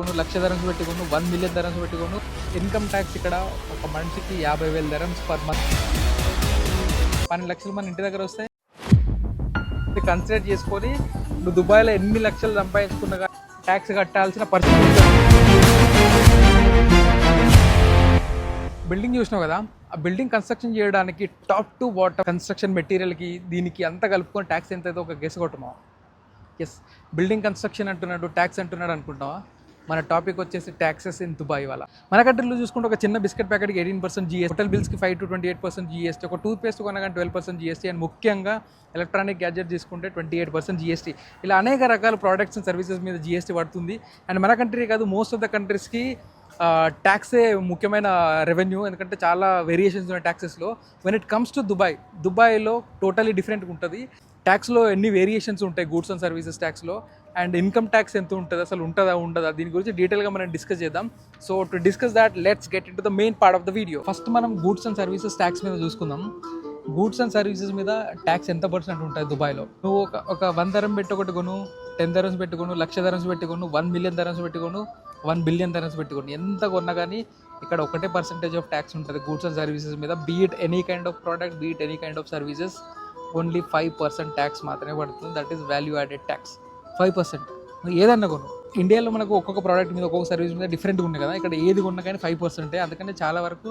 కొను లక్ష ధరన్స్ పెట్టుకోను one million ధరన్స్ పెట్టుకోను ఇన్కమ్ ట్యాక్స్ ఇక్కడ ఒక మనిషికి యాభై వేల ధరన్స్ పర్ మంత్ పన్నెండు లక్షలు మన ఇంటి దగ్గర వస్తాయి. కన్సిడర్ చేసుకొని నువ్వు దుబాయ్లో ఎన్ని లక్షలు సంపాదించుకున్నా ట్యాక్స్ కట్టాల్సిన పరిస్థితి బిల్డింగ్ చూసినావు కదా? ఆ బిల్డింగ్ కన్స్ట్రక్షన్ చేయడానికి టాప్ టు వాటర్ కన్స్ట్రక్షన్ మెటీరియల్కి దీనికి అంతా కలుపుకొని ట్యాక్స్ ఎంత అయితే ఒక గెస్ కొట్టున్నావు ఎస్ బిల్డింగ్ కన్స్ట్రక్షన్ అంటున్నాడు ట్యాక్స్ అంటున్నాడు అనుకుంటావా? మన టాపిక్ వచ్చేసి ట్యాక్సెస్ ఇన్ దుబాయ్ వల్ల. మన కంట్రీలో చూసుకుంటే ఒక చిన్న బిస్కెట్ ప్యాకెట్కి eighteen percent GST hotel బిల్స్కి five to twenty eight percent GST ఒక టూత్ పేస్ట్ కొనగానే ట్వెల్వ్ పర్సెంట్ జిఎస్టీ అండ్ ముఖ్యంగా ఎలక్ట్రానిక్ గ్యాజెట్ తీసుకుంటే ట్వంటీ ఎయిట్ పర్సెంట్ జిఎస్టీ ఇలా అనేక రకాల ప్రోడక్ట్స్ అండ్ సర్వీసెస్ మీద జిఎస్టీ పడుతుంది. అండ్ మన కంట్రీ కాదు మోస్ట్ ఆఫ్ ద కంట్రీస్కి ట్యాక్సే ముఖ్యమైన రెవెన్యూ ఎందుకంటే చాలా వేరియేషన్స్ ఉన్నాయి ట్యాక్సెస్లో when it comes to Dubai దుబాయ్లో టోటలీ డిఫరెంట్గా ఉంటుంది. ట్యాక్స్లో ఎన్ని వేరియేషన్స్ ఉంటాయి గూడ్స్ అండ్ సర్వీసెస్ ట్యాక్స్లో అండ్ ఇన్కమ్ ట్యాక్స్ ఎంత ఉంటుంది అసలు ఉంటుందా ఉండదా దీని గురించి డీటెయిల్గా మనం డిస్కస్ చేద్దాం. So to discuss that let's get into the main part of the video first మనం గూడ్స్ అండ్ సర్వీసెస్ ట్యాక్స్ మీద చూసుకుందాం. గూడ్స్ అండ్ సర్వీసెస్ మీద ట్యాక్స్ ఎంత పర్సెంట్ ఉంటుంది దుబాయ్లో? నువ్వు ఒక ఒక వన్ ధరం పెట్టుకొను కొను టెన్ ధరమ్స్ పెట్టుకోను లక్ష ధరమ్స్ పెట్టుకోను వన్ మిలియన్ ధరమ్స్ పెట్టుకోను వన్ బిలియన్ ధరమ్స్ పెట్టుకుని ఎంత కొన్నా కానీ ఇక్కడ ఒకటే పర్సెంటేజ్ ఆఫ్ ట్యాక్స్ ఉంటుంది గూడ్స్ అండ్ సర్వీసెస్ మీద. Be it any kind of product be it any kind of services only five percent tax మాత్రమే పడుతుంది. That is value added tax five percent. ఏదన్నా కొను. ఇండియాలో మనకు ఒక్కొక్క ప్రోడక్ట్ మీద ఒక్కొక్క సర్వీస్ మీద డిఫరెంట్గా ఉన్నాయి కదా. ఇక్కడ ఏది కొన్నా కానీ ఫైవ్ పర్సెంటే. అందుకని చాలా వరకు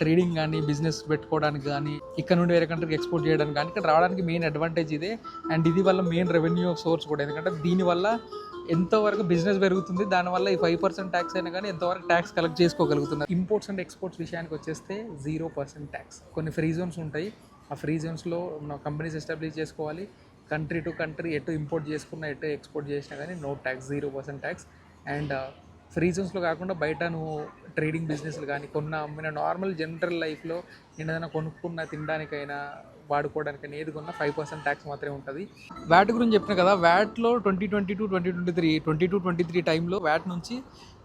ట్రేడింగ్ కానీ బిజినెస్ పెట్టుకోవడానికి కానీ ఇక్కడ నుండి వేరే కంట్రీకి ఎక్స్పోర్ట్ చేయడానికి కానీ ఇక్కడ రావడానికి మెయిన్ అడ్వాంటేజ్ ఇదే. అండ్ ఇది వల్ల మెయిన్ రెవెన్యూ సోర్స్ కూడా. ఎందుకంటే దీనివల్ల ఎంతవరకు బిజినెస్ పెరుగుతుంది దానివల్ల ఈ ఫైవ్ పర్సెంట్ ట్యాక్స్ అయినా కానీ ఎంతవరకు ట్యాక్స్ కలెక్ట్ చేసుకోగలుగుతున్నారు. ఇంపోర్ట్స్ అండ్ ఎక్స్పోర్ట్స్ విషయానికి వచ్చేస్తే జీరో పర్సెంట్ ట్యాక్స్ కొన్ని ఫ్రీ జోన్స్ ఉంటాయి. ఆ ఫ్రీ జోన్స్లో మన కంపెనీస్ ఎస్టాబ్లిష్ చేసుకోవాలి. కంట్రీ టు కంట్రీ ఎటు ఇంపోర్ట్ చేసుకున్నా ఎటు ఎక్స్పోర్ట్ చేసినా కానీ no tax zero percent tax and free జోన్స్లో కాకుండా బయట నువ్వు ట్రేడింగ్ బిజినెస్లు కానీ కొన్న అమ్మిన నార్మల్ జనరల్ లైఫ్లో నేను ఏదైనా కొనుక్కున్న తినడానికైనా వాడుకోవడానికైనా ఏది కొన్నా ఫైవ్ పర్సెంట్ ట్యాక్స్ మాత్రమే ఉంటుంది. వ్యాట్ గురించి చెప్పిన కదా వ్యాట్లో twenty twenty two twenty twenty three twenty two twenty three టైంలో వ్యాట్ నుంచి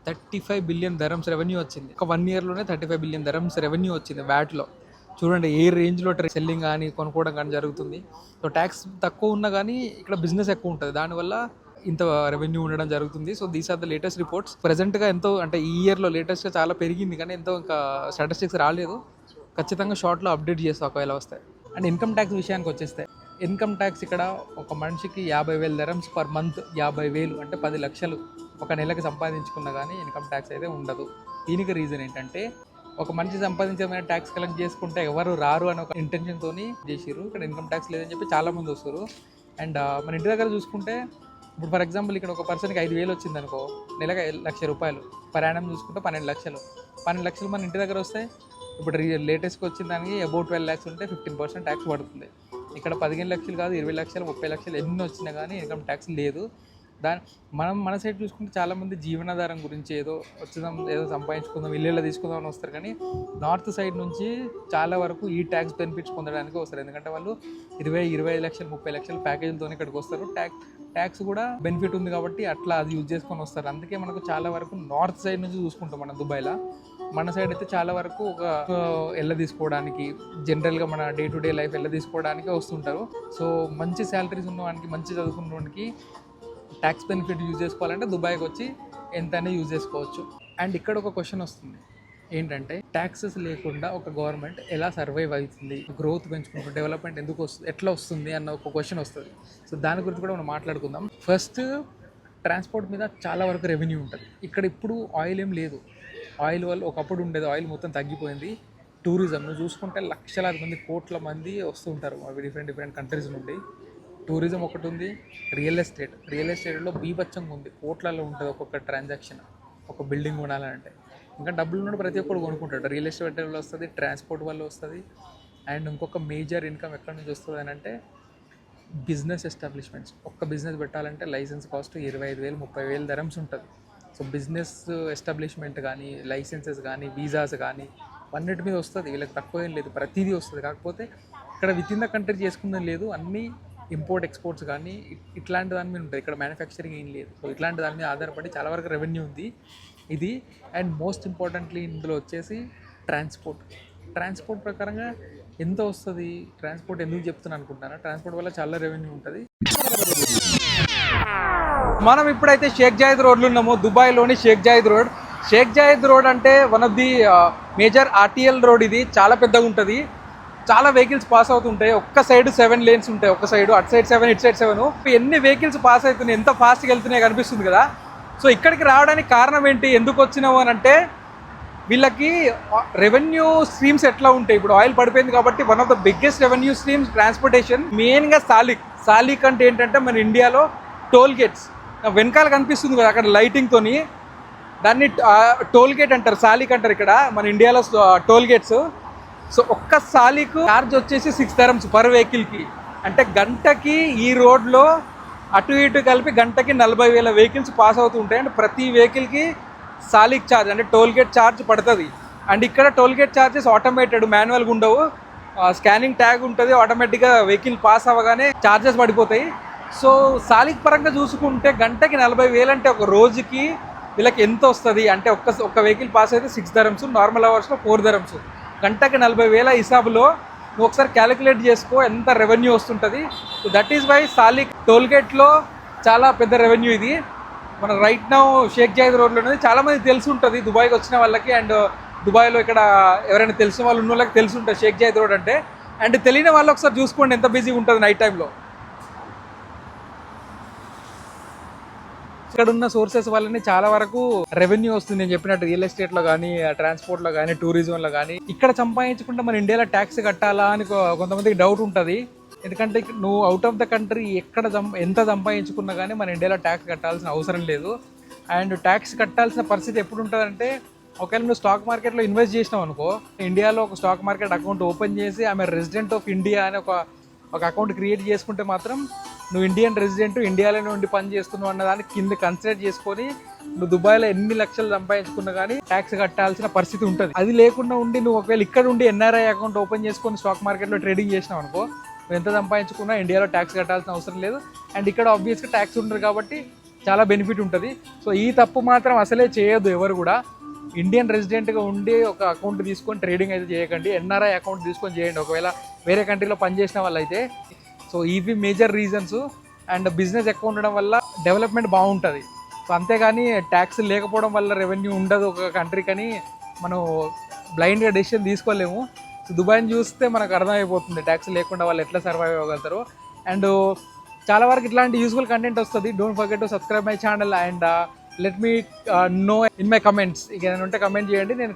thirty five billion dirhams revenue వచ్చింది. ఒక one ఇయర్లోనే thirty five billion dirhams revenue వచ్చింది వ్యాట్లో చూడండి ఏ రేంజ్లో సెల్లింగ్ కానీ కొనుక్కోవడం కానీ జరుగుతుంది. సో ట్యాక్స్ తక్కువ ఉన్నా కానీ ఇక్కడ బిజినెస్ ఎక్కువ ఉంటుంది. దానివల్ల ఇంత రెవెన్యూ ఉండడం జరుగుతుంది. So these are the latest reports. ప్రెసెంట్గా ఎంతో అంటే ఈ ఇయర్లో లేటెస్ట్గా చాలా పెరిగింది కానీ ఎంతో ఇంకా స్టాటిస్టిక్స్ రాలేదు. ఖచ్చితంగా షార్ట్లో అప్డేట్ చేస్తా ఒకవేళ వస్తాయి అండ్ ఇన్కమ్ ట్యాక్స్ విషయానికి వచ్చేస్తే ఇన్కమ్ ట్యాక్స్ ఇక్కడ ఒక మనిషికి యాభై వేల ధరమ్స్ పర్ మంత్ యాభై వేలు అంటే పది లక్షలు ఒక నెలకి సంపాదించుకున్నా కానీ ఇన్కమ్ ట్యాక్స్ అయితే ఉండదు. దీనికి రీజన్ ఏంటంటే ఒక మనిషి సంపాదించమైన ట్యాక్స్ కలెక్ట్ చేసుకుంటే ఎవరు రారు అని ఒక ఇంటెన్షన్తో చేసిర్రు. ఇక్కడ ఇన్కమ్ ట్యాక్స్ లేదని చెప్పి చాలా మంది వస్తారు. అండ్ uh, మన ఇంటి దగ్గర చూసుకుంటే ఇప్పుడు ఫర్ ఎగ్జాంపుల్ ఇక్కడ ఒక పర్సన్కి ఐదు వేలు వచ్చింది అనుకో నెలకి లక్ష రూపాయలు. ప్రయాణం చూసుకుంటే పన్నెండు లక్షలు. పన్నెండు లక్షలు మన ఇంటి దగ్గర వస్తే ఇప్పుడు లేటెస్ట్గా వచ్చిన దానికి అబౌట్ ట్వెల్వ్ ల్యాక్స్ ఉంటే ఫిఫ్టీన్ పర్సెంట్ ట్యాక్స్ పడుతుంది. ఇక్కడ పదిహేను లక్షలు కాదు ఇరవై లక్షలు ముప్పై లక్షలు ఎన్ని వచ్చినా కానీ ఇన్కమ్ ట్యాక్స్ లేదు. దాని మనం మన సైడ్ చూసుకుంటే చాలామంది జీవనాధారం గురించి ఏదో వచ్చేదాం ఏదో సంపాదించుకుందాం ఇల్లు తీసుకుందాం అని వస్తారు. కానీ నార్త్ సైడ్ నుంచి చాలా వరకు ఈ ట్యాక్స్ బెనిఫిట్స్ పొందడానికి వస్తారు. ఎందుకంటే వాళ్ళు ఇరవై ఇరవై ఐదు లక్షలు ముప్పై లక్షల ప్యాకేజీలతో ఇక్కడికి వస్తారు. ట్యాక్స్ ట్యాక్స్ కూడా బెనిఫిట్ ఉంది కాబట్టి అట్లా అది యూజ్ చేసుకొని వస్తారు. అందుకే మనకు చాలా వరకు నార్త్ సైడ్ నుంచి చూసుకుంటాం మనం దుబాయ్లో. మన సైడ్ అయితే చాలా వరకు ఒక ఎల్ల తీసుకోవడానికి జనరల్గా మన డే టు డే లైఫ్ ఎల్ల తీసుకోవడానికి వస్తుంటారు. సో మంచి శాలరీస్ ఉన్నవానికి మంచి చదువుకున్నవానికి ట్యాక్స్ బెనిఫిట్ యూజ్ చేసుకోవాలంటే దుబాయ్కి వచ్చి ఎంతైనా యూజ్ చేసుకోవచ్చు. అండ్ ఇక్కడ ఒక క్వశ్చన్ వస్తుంది. ఏంటంటే ట్యాక్సెస్ లేకుండా ఒక గవర్నమెంట్ ఎలా సర్వైవ్ అవుతుంది? గ్రోత్ పెంచుకుంటుంది డెవలప్మెంట్ ఎందుకు వస్తుంది ఎట్లా వస్తుంది అన్న ఒక క్వశ్చన్ వస్తుంది. సో దాని గురించి కూడా మనం మాట్లాడుకుందాం. ఫస్ట్ ట్రాన్స్పోర్ట్ మీద చాలా వరకు రెవెన్యూ ఉంటుంది. ఇక్కడ ఇప్పుడు ఆయిల్ ఏం లేదు. ఆయిల్ వల్ల ఒకప్పుడు ఉండేది ఆయిల్ మొత్తం తగ్గిపోయింది. టూరిజం నువ్వు చూసుకుంటే లక్షలాది మంది కోట్ల మంది వస్తుంటారు అవి డిఫరెంట్ డిఫరెంట్ కంట్రీస్ నుండి. టూరిజం ఒకటి ఉంది రియల్ ఎస్టేట్ రియల్ ఎస్టేట్లో బీభత్సంగా ఉంది. కోట్లలో ఉంటుంది ఒక్కొక్క ట్రాన్సాక్షన్ ఒక బిల్డింగ్ కొనాలంటే. ఇంకా డబ్బులు ఉన్న ప్రతి ఒక్కరు కొనుక్కుంటాడు రియల్ ఎస్టేట్ వల్ల వస్తుంది ట్రాన్స్పోర్ట్ వల్ల వస్తుంది. అండ్ ఇంకొక మేజర్ ఇన్కమ్ ఎక్కడి నుంచి వస్తుంది అని అంటే బిజినెస్ ఎస్టాబ్లిష్మెంట్స్ ఒక్క బిజినెస్ పెట్టాలంటే లైసెన్స్ కాస్ట్ ఇరవై ఐదు వేలు ముప్పై వేలు ధరమ్స్ ఉంటుంది. సో బిజినెస్ ఎస్టాబ్లిష్మెంట్ కానీ లైసెన్సెస్ కానీ వీసాస్ కానీ అన్నిటి మీద వస్తుంది. వీళ్ళకి తక్కువ ఏం లేదు. ప్రతిదీ వస్తుంది. కాకపోతే ఇక్కడ విత్ ఇన్ ద కంట్రీ చేసుకుందని లేదు. అన్నీ ఇంపోర్ట్ ఎక్స్పోర్ట్స్ కానీ ఇట్లాంటి దాని మీద ఉంటుంది ఇక్కడ మ్యానుఫ్యాక్చరింగ్ ఏం లేదు. సో ఇట్లాంటి దాని మీద ఆధారపడి చాలా వరకు రెవెన్యూ ఉంది. ఇది అండ్ మోస్ట్ ఇంపార్టెంట్లీ ఇందులో వచ్చేసి ట్రాన్స్పోర్ట్ ట్రాన్స్పోర్ట్ ప్రకారంగా ఎంత వస్తుంది? ట్రాన్స్పోర్ట్ ఎందుకు చెప్తున్నాను అనుకుంటున్నాను? ట్రాన్స్పోర్ట్ వల్ల చాలా రెవెన్యూ ఉంటుంది. మనం ఇప్పుడైతే షేక్ జాయిద్ రోడ్లు ఉన్నాము. దుబాయ్లోని Sheikh Zayed road. Sheikh Zayed road అంటే one of the major arterial road ఇది. చాలా పెద్దగా ఉంటుంది చాలా వెహికల్స్ పాస్ అవుతుంటాయి. ఒక్క సైడ్ సెవెన్ లేన్స్ ఉంటాయి. ఒక సైడ్ అటు సైడ్ సెవెన్ ఇటు సైడ్ సెవెన్ ఎన్ని వెహికల్స్ పాస్ అవుతున్నాయి ఎంత ఫాస్ట్గా వెళ్తున్నాయి కనిపిస్తుంది కదా. సో ఇక్కడికి రావడానికి కారణం ఏంటి? ఎందుకు వచ్చినావు అని అంటే వీళ్ళకి రెవెన్యూ స్ట్రీమ్స్ ఎట్లా ఉంటాయి? ఇప్పుడు ఆయిల్ పడిపోయింది కాబట్టి one of the biggest revenue streams transportation మెయిన్గా సాలిక్ సాలిక్ అంటే ఏంటంటే మన ఇండియాలో టోల్ గేట్స్ వెనకాల కనిపిస్తుంది కదా అక్కడ లైటింగ్తోని దాన్ని టోల్ గేట్ అంటారు సాలిక్ అంటారు ఇక్కడ మన ఇండియాలో టోల్ గేట్స్ సో ఒక్క సాలికు ఛార్జ్ వచ్చేసి సిక్స్ థర్మ్స్ పర్ వెహికల్కి అంటే గంటకి ఈ రోడ్లో అటు ఇటు కలిపి గంటకి నలభై వేల వెహికల్స్ పాస్ అవుతూ ఉంటాయి. అండ్ ప్రతి వెహికల్కి సాలిక్ ఛార్జ్ అంటే టోల్ గేట్ ఛార్జ్ పడుతుంది. అండ్ ఇక్కడ టోల్ గేట్ ఛార్జెస్ ఆటోమేటెడ్ మాన్యువల్గా ఉండవు. స్కానింగ్ ట్యాగ్ ఉంటుంది ఆటోమేటిక్గా వెహికల్ పాస్ అవ్వగానే ఛార్జెస్ పడిపోతాయి. సో సాలిక్ పరంగా చూసుకుంటే గంటకి నలభై వేలు అంటే ఒక రోజుకి వీళ్ళకి ఎంత వస్తుంది? అంటే ఒక్క ఒక్క వెహికల్ పాస్ అయితే సిక్స్ ధరమ్స్ నార్మల్ అవర్స్లో ఫోర్ ధరమ్స్ గంటకి నలభై వేల హిసాబులో నువ్వు ఒకసారి క్యాలిక్యులేట్ చేసుకో ఎంత రెవెన్యూ వస్తుంటుంది. So that is why Salik టోల్గేట్లో చాలా పెద్ద రెవెన్యూ ఇది. మన రైట్ నౌ షేక్ జాయిద్ రోడ్లో ఉన్నది. చాలామంది తెలిసి ఉంటుంది దుబాయ్కి వచ్చిన వాళ్ళకి అండ్ దుబాయ్లో ఇక్కడ ఎవరైనా తెలిసిన వాళ్ళు ఉన్న వాళ్ళకి తెలిసి ఉంటుంది షేక్ జాయిద్ రోడ్ అంటే. అండ్ తెలియని వాళ్ళు ఒకసారి చూసుకోండి ఎంత బిజీగా ఉంటుంది నైట్ టైంలో ఇక్కడున్న సోర్సెస్ వల్లనే చాలా వరకు రెవెన్యూ వస్తుంది. నేను చెప్పినట్టు రియల్ ఎస్టేట్లో కానీ ట్రాన్స్పోర్ట్లో కానీ టూరిజం లో కానీ ఇక్కడ సంపాదించుకుంటే మన ఇండియాలో ట్యాక్స్ కట్టాలా అని కొంతమందికి డౌట్ ఉంటుంది. ఎందుకంటే నువ్వు అవుట్ ఆఫ్ ద కంట్రీ ఎక్కడ సం- ఎంత సంపాదించుకున్నా కానీ మన ఇండియాలో ట్యాక్స్ కట్టాల్సిన అవసరం లేదు. అండ్ ట్యాక్స్ కట్టాల్సిన పరిస్థితి ఎప్పుడు ఉంటుందంటే ఒకవేళ నువ్వు స్టాక్ మార్కెట్లో ఇన్వెస్ట్ చేసినావు అనుకో ఇండియాలో ఒక స్టాక్ మార్కెట్ అకౌంట్ ఓపెన్ చేసి ఆమె రెసిడెంట్ ఆఫ్ ఇండియా అని ఒక ఒక అకౌంట్ క్రియేట్ చేసుకుంటే మాత్రం నువ్వు ఇండియన్ రెసిడెంట్ ఇండియాలో ఉండి పని చేస్తున్నావు అన్న దాన్ని కింద కన్సిడర్ చేసుకొని నువ్వు దుబాయ్లో ఎన్ని లక్షలు సంపాదించుకున్నా కానీ ట్యాక్స్ కట్టాల్సిన పరిస్థితి ఉంటుంది. అది లేకుండా ఉండి నువ్వు ఒకవేళ ఇక్కడ ఉండి ఎన్ఆర్ఐ అకౌంట్ ఓపెన్ చేసుకొని స్టాక్ మార్కెట్లో ట్రేడింగ్ చేసినావు అనుకో నువ్వు ఎంత సంపాదించుకున్నా ఇండియాలో ట్యాక్స్ కట్టాల్సిన అవసరం లేదు. అండ్ ఇక్కడ ఆబ్వియస్గా ట్యాక్స్ ఉండరు కాబట్టి చాలా బెనిఫిట్ ఉంటుంది. సో ఈ తప్పు మాత్రం అసలే చేయొద్దు ఎవరు కూడా. ఇండియన్ రెసిడెంట్గా ఉండి ఒక అకౌంట్ తీసుకొని ట్రేడింగ్ అయితే చేయకండి. ఎన్ఆర్ఐ అకౌంట్ తీసుకొని చేయండి. ఒకవేళ వేరే కంట్రీలో పనిచేసిన వాళ్ళైతే సో ఇవి మేజర్ రీజన్స్. అండ్ బిజినెస్ ఎక్కువ ఉండడం వల్ల డెవలప్మెంట్ బాగుంటుంది. సో అంతేగాని ట్యాక్స్ లేకపోవడం వల్ల రెవెన్యూ ఉండదు ఒక కంట్రీకి అని మనం బ్లైండ్గా డెసిషన్ తీసుకోలేము. సో దుబాయ్ని చూస్తే మనకు అర్థమైపోతుంది ట్యాక్స్ లేకుండా వాళ్ళు ఎట్లా సర్వైవ్ అవ్వగలుగుతారు. అండ్ చాలా వరకు ఇట్లాంటి యూస్ఫుల్ కంటెంట్ వస్తుంది. Don't forget to subscribe my channel and let me know in my comments. ఇక ఏదైనా ఉంటే కమెంట్ చేయండి. నేను